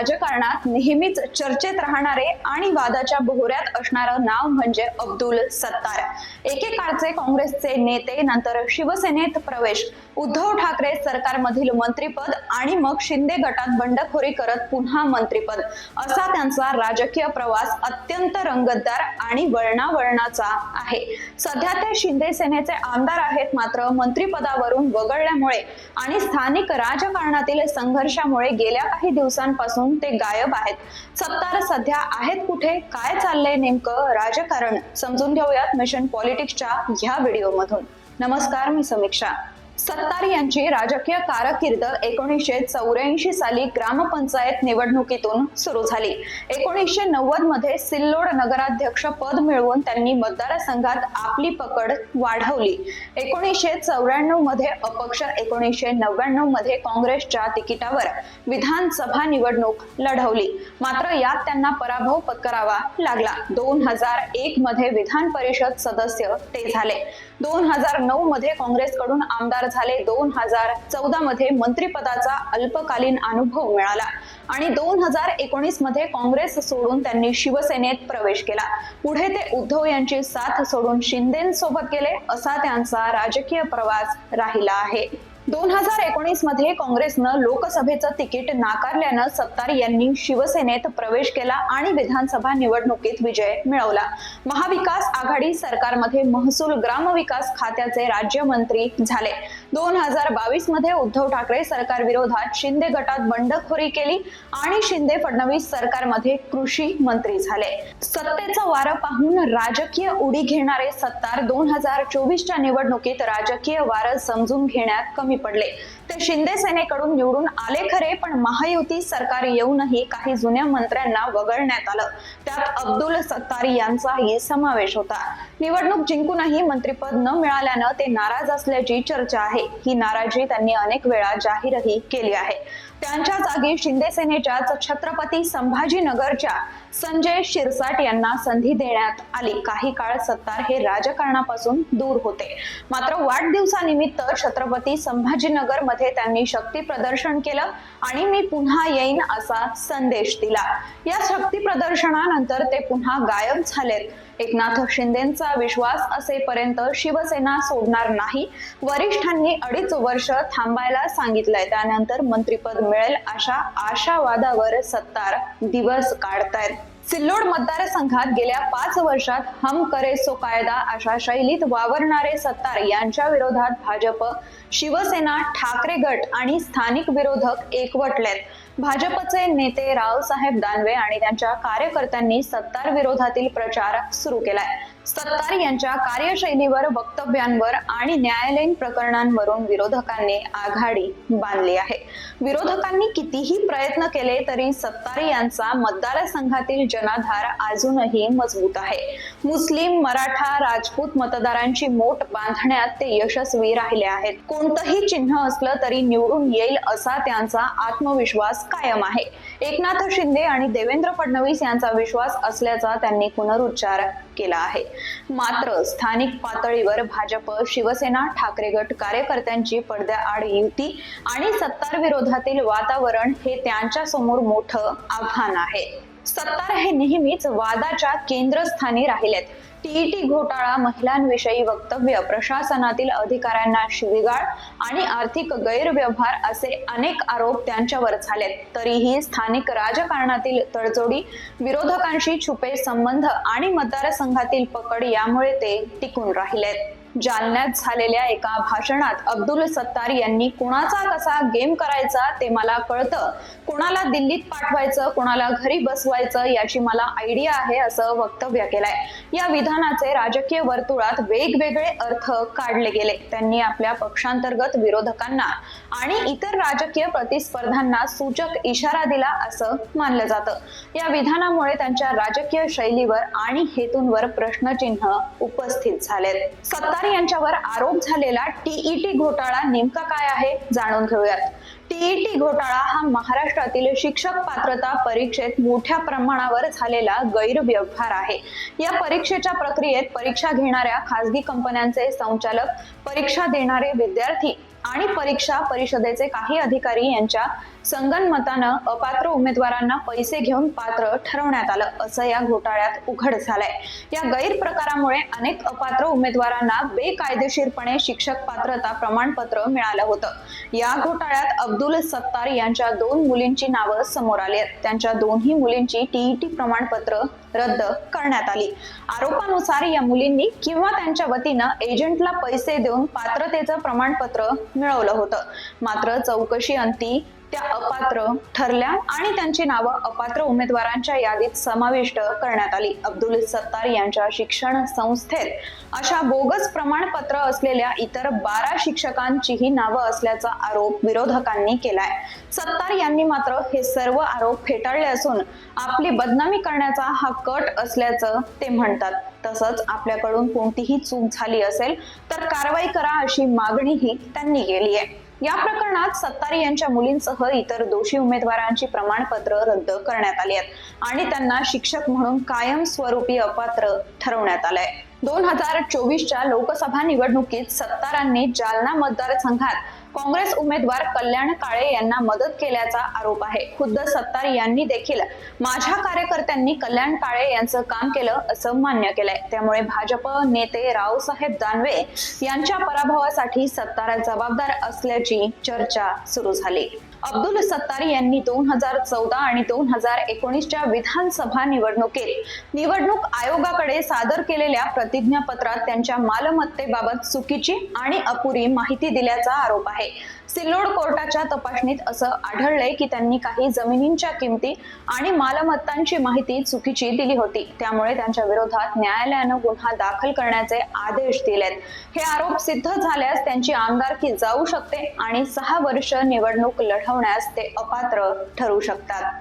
larger राजकारणात नेहमीच चर्चेत राहणारे आणि वादाच्या बोहऱ्यात असणारं नाव म्हणजे अब्दुल सत्तार. एकेकाळचे काँग्रेसचे नेते नंतर शिवसेनेत प्रवेश उद्धव ठाकरे सरकारमधील मंत्रीपद आणि मग शिंदे गटात बंडखोरी करत पुन्हा मंत्रीपद. असा त्यांचा राजकीय प्रवास अत्यंत रंगतदार आणि वळणावळणाचा आहे. सध्या ते शिंदे सेनेचे आमदार आहेत मात्र मंत्रीपदावरून वगळल्यामुळे आणि स्थानिक राजकारणातील संघर्षामुळे गेल्या काही दिवसांपासून ते गायब आहेत. सत्तार सध्या आहेत कुठे? काय चाललंय नेमकं? राजकारण समजून घेऊयात मिशन पॉलिटिक्सच्या ह्या व्हिडिओमधून नमस्कार मी समीक्षा. सत्तार यांची राजकीय कारकीर्द एकोणीसशे चौऱ्याऐंशी साली ग्रामपंचायत निवडणुकीतून सुरू झाली. एकोणीसशे नव्वदमध्ये सिल्लोड नगराध्यक्ष पद मिळवून त्यांनी मतदारसंघात आपली पकड वाढवली. एकोणीसशे चौऱ्याण्णवमध्ये अपक्ष एकोणीसशे नव्याण्णवमध्ये काँग्रेसच्या तिकिटावर विधानसभा निवडणूक लढवली. मात्र यात त्यांना पराभव पत्करावा लागला. दोन हजार एक मध्ये विधान परिषद सदस्य ते झाले. दोन हजार नऊ मध्ये काँग्रेसकडून आमदार झाले. दोन हजार चौदा मध्ये मंत्रिपदाचा अल्पकालीन अनुभव मिळाला आणि दोन हजार एकोणीसमध्ये काँग्रेस सोडून त्यांनी शिवसेनेत प्रवेश केला. पुढे ते उद्धव यांची साथ सोडून शिंदेसोबत गेले असा त्यांचा राजकीय प्रवास राहिला आहे. दोन हजार एकोणीसमध्ये काँग्रेसनं लोकसभेचं तिकीट नाकारल्यानं सत्तार यांनी शिवसेनेत प्रवेश केला आणि विधानसभा निवडणुकीत विजय मिळवला. महाविकास आघाडी सरकारमध्ये महसूल ग्रामविकास खात्याचे राज्यमंत्री झाले. दोन हजार बावीसमध्ये उद्धव ठाकरे सरकार विरोधात शिंदे गटात बंडखोरी केली आणि शिंदे फडणवीस सरकारमध्ये कृषी मंत्री झाले. सत्तेचा वारं पाहून राजकीय उडी घेणारे सत्तार दोन हजार चोवीसच्या निवडणुकीत राजकीय वारं समजून घेण्यात कमी पडले. ते शिंदे सेनेकडून निवडून आले खरे पण महायुती सरकार येऊनही काही जुन्या मंत्र्यांना वगळण्यात आलं. त्यात अब्दुल सत्तार यांचाही समावेश होता. निवडणूक जिंकूनही मंत्रिपद न मिळाल्यानं ते नाराज असल्याची चर्चा आहे. आहे. ही नाराजी त्यांनी अनेक वेळा जाहीरही केली आहे. त्यांच्या जागी शिंदे सेनेच्याच छत्रपती संभाजीनगरच्या संजय शिरसाट यांना संधी देण्यात आली. काही काळ सत्तार हे राजकारणापासून दूर होते. मात्र वाढदिवसानिमित्त छत्रपती संभाजीनगरमध्ये त्यांनी शक्ती प्रदर्शन केलं आणि मी पुन्हा येईन असा संदेश दिला. या शक्ती प्रदर्शनानंतर ते पुन्हा गायब झालेत. एकनाथ शिंदेचा विश्वास असेपर्यंत शिवसेना सोडणार नाही. वरिष्ठांनी अडीच वर्ष थांबायला सांगितलंय. त्यानंतर मंत्रिपद मिळेल अशा आशावादावर सत्तार दिवस काढतायत. सिल्लोड मतदारसंघात गेल्या पाच वर्षात हम करे सो कायदा अशा शैलीत वावरणारे सत्तार यांच्या विरोधात भाजप शिवसेना ठाकरे गट आणि स्थानिक विरोधक एकवटलेत. भाजपचे नेते रावसाहेब दानवे आणि त्यांच्या कार्यकर्त्यांनी सत्तार विरोधातील प्रचार सुरू केलाय. सत्तार यांच्या कार्यशैलीवर वक्तव्यांवर आणि न्यायालयीन प्रकरणांवरून विरोधकांनी आघाडी बांधली आहे. विरोधकांनी कितीही प्रयत्न केले तरी सत्तार यांचा मतदारसंघातील जनाधार अजूनही मजबूत आहे. मुस्लिम मराठा राजपूत मतदारांची मोठ बांधण्यात ते यशस्वी राहिले आहेत. कोणतंही चिन्ह असलं तरी निवडून येईल असा त्यांचा आत्मविश्वास कायम आहे. एकनाथ शिंदे आणि देवेंद्र फडणवीस यांचा विश्वास असल्याचा त्यांनी पुनरुच्चार केला आहे. मात्र स्थानिक पातळीवर भाजप शिवसेना ठाकरे गट कार्यकर्त्यांची पडद्याआड युती आणि सत्तार विरोधातील वातावरण हे त्यांच्यासमोर मोठं आव्हान आहे. सत्तार हे नेहमीच वादाच्या केंद्रस्थानी राहिलेत. टीईटी घोटाळा महिलांविषयी वक्तव्य प्रशासनातील अधिकाऱ्यांना शिवीगाळ आणि आर्थिक गैरव्यवहार असे अनेक आरोप त्यांच्यावर झालेत. तरीही स्थानिक राजकारणातील तडजोडी विरोधकांशी छुपे संबंध आणि मतदारसंघातील पकड यामुळे ते टिकून राहिलेत. जालन्यात झालेल्या एका भाषणात अब्दुल सत्तार यांनी कुणाचा कसा गेम करायचा ते मला कळतं. कुणाला दिल्लीत पाठवायचं कुणाला घरी बसवायचं याची मला आयडिया आहे असं वक्तव्य केलंय. या विधानाचे राजकीय वर्तुळात वेगवेगळे अर्थ काढले गेले. त्यांनी आपल्या पक्षांतर्गत विरोधकांना आणि इतर राजकीय प्रतिस्पर्धांना सूचक इशारा दिला असं मानलं जातं. या विधानामुळे त्यांच्या राजकीय शैलीवर आणि हेतूंवर प्रश्नचिन्ह उपस्थित झालेत. सत्तार यांच्यावर आरोप झालेला टीईटी घोटाळा नेमका काय आहे जाणून घेऊयात. टीईटी घोटाळा हा महाराष्ट्रातील शिक्षक पात्रता परीक्षेत मोठ्या प्रमाणावर झालेला गैरव्यवहार आहे. या परीक्षेच्या प्रक्रियेत परीक्षा घेणाऱ्या खासगी कंपन्यांचे संचालक परीक्षा देणारे विद्यार्थी आणि परीक्षा परिषदेचे काही अधिकारी यांच्या संगनमतानं अपात्र उमेदवारांना पैसे घेऊन पात्र ठरवण्यात आलं असं या घोटाळ्यात उघड झालंय. या गैरप्रकारामुळे अनेक अपात्र उमेदवारांना बेकायदेशीरपणे शिक्षक पात्रता प्रमाणपत्र मिळालं होतं. या घोटाळ्यात अब्दुल सत्तार यांच्या दोन मुलींची नावं समोर आली आहेत. त्यांच्या दोन्ही मुलींची टीईटी प्रमाणपत्र रद्द करण्यात आली. आरोपानुसार या मुलींनी किंवा त्यांच्या वतीनं एजंटला पैसे देऊन पात्रतेचं प्रमाणपत्र मिळवलं होतं. मात्र चौकशी अंती त्या अपात्र ठरल्या आणि त्यांची नावं अपात्र उमेदवारांच्या यादीत समाविष्ट करण्यात आली. अब्दुल सत्तार यांच्या शिक्षण संस्थेत अशा बोगस प्रमाणपत्र असलेल्या इतर बारा शिक्षकांचीही नावं असल्याचा आरोप विरोधकांनी केलाय. सत्तार यांनी मात्र हे सर्व आरोप फेटाळले असून आपली बदनामी करण्याचा हा कट असल्याचं ते म्हणतात. तसंच आपल्याकडून कोणतीही चूक झाली असेल तर कारवाई करा अशी मागणीही त्यांनी केली आहे. या प्रकरणात सत्तारी यांच्या मुलींसह इतर दोषी उमेदवारांची प्रमाणपत्र रद्द करण्यात आली आहेत. आणि त्यांना शिक्षक म्हणून कायमस्वरूपी अपात्र ठरवण्यात आलंय. दोन हजार चोवीसच्या लोकसभा निवडणुकीत सत्तारांनी जालना मतदारसंघात काँग्रेस उमेदवार कल्याण काळे यांना मदत केल्याचा आरोप आहे. खुद्द सत्तार यांनी देखील माझ्या कार्यकर्त्यांनी कल्याण काळे यांचं काम केलं असं मान्य केलंय. त्यामुळे भाजप नेते रावसाहेब दानवे यांच्या पराभवासाठी सत्तार जबाबदार असल्याची चर्चा सुरू झाली. अब्दुल सत्तारी यांनी दोन हजार चौदा आणि दोन हजार एकोणीसच्या विधानसभा निवडणुकीत निवडणूक आयोगाकडे सादर केलेल्या प्रतिज्ञापत्रात त्यांच्या मालमत्तेबाबत चुकीची आणि अपुरी माहिती दिल्याचा आरोप आहे. सिल्लोड कोर्टाच्या तपासणीत असं आढळलंय की त्यांनी काही जमिनींच्या किमती आणि मालमत्तांची माहिती चुकीची दिली होती. त्यामुळे त्यांच्या विरोधात न्यायालयानं गुन्हा दाखल करण्याचे आदेश दिलेत. हे आरोप सिद्ध झाल्यास त्यांची आमदारकी जाऊ शकते आणि सहा वर्ष निवडणूक लढवण्यास ते अपात्र ठरू शकतात.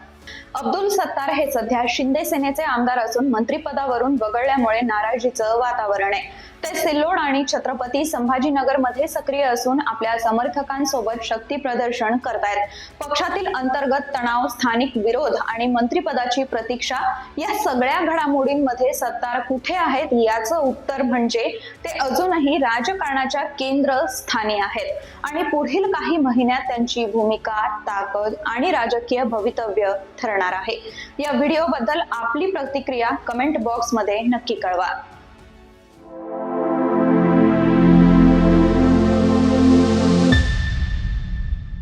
अब्दुल सत्तार हे सध्या शिंदे सेनेचे आमदार असून मंत्रिपदावरून वगळल्यामुळे नाराजीचं वातावरण आहे. ते सिल्लोड आणि छत्रपती संभाजीनगरमध्ये सक्रिय असून आपल्या समर्थकांसोबत शक्ती प्रदर्शन करतायत. पक्षातील अंतर्गत तणाव स्थानिक विरोध आणि मंत्रिपदाची प्रतीक्षा या सगळ्या घडामोडींमध्ये सत्तार कुठे आहेत याचं उत्तर म्हणजे ते अजूनही राजकारणाच्या केंद्रस्थानी आहेत. आणि पुढील काही महिन्यात त्यांची भूमिका ताकद आणि राजकीय भवितव्य ठरणार आहे. या व्हिडिओबद्दल आपली प्रतिक्रिया कमेंट बॉक्समध्ये नक्की कळवा.